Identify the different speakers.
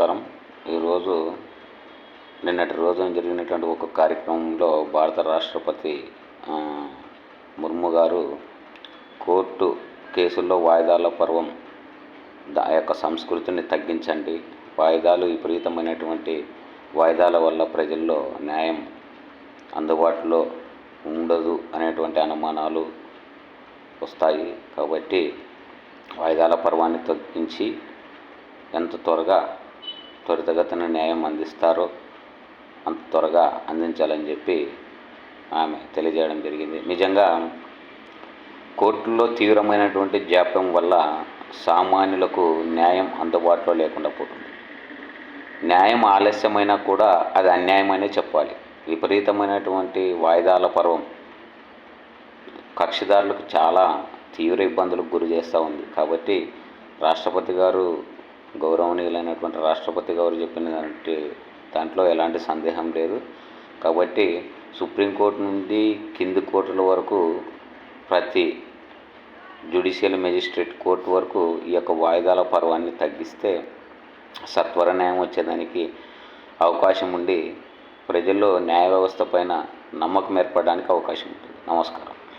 Speaker 1: నమస్కారం. ఈరోజు నిన్నటి రోజున జరిగినటువంటి ఒక కార్యక్రమంలో భారత రాష్ట్రపతి ముర్ము గారు కోర్టు కేసుల్లో వాయిదాల పర్వం దా యొక్క సంస్కృతిని తగ్గించండి. వాయిదాలు విపరీతమైనటువంటి వాయిదాల వల్ల ప్రజల్లో న్యాయం అందుబాటులో ఉండదు అనేటువంటి అనుమానాలు వస్తాయి. కాబట్టి వాయిదాల పర్వాన్ని తగ్గించి ఎంత త్వరగా త్వరితగతిన న్యాయం అందిస్తారో అంత త్వరగా అందించాలని చెప్పి ఆమె తెలియజేయడం జరిగింది. నిజంగా కోర్టుల్లో తీవ్రమైనటువంటి జాప్యం వల్ల సామాన్యులకు న్యాయం అందుబాటులో లేకుండా పోతుంది. న్యాయం ఆలస్యమైనా కూడా అది అన్యాయమనే చెప్పాలి. విపరీతమైనటువంటి వాయిదాల పర్వం కక్షిదారులకు చాలా తీవ్ర ఇబ్బందులకు గురి చేస్తూ ఉంది. కాబట్టి రాష్ట్రపతి గారు గౌరవనీయులైనటువంటి రాష్ట్రపతి గారు చెప్పినటువంటి దాంట్లో ఎలాంటి సందేహం లేదు. కాబట్టి సుప్రీంకోర్టు నుండి కింది కోర్టుల వరకు ప్రతి జ్యుడిషియల్ మెజిస్ట్రేట్ కోర్టు వరకు ఈ యొక్క వాయిదాల పర్వాన్ని తగ్గిస్తే సత్వర న్యాయం వచ్చేదానికి అవకాశం ఉండి ప్రజల్లో న్యాయ వ్యవస్థ పైన నమ్మకం ఏర్పడడానికి అవకాశం ఉంటుంది. నమస్కారం.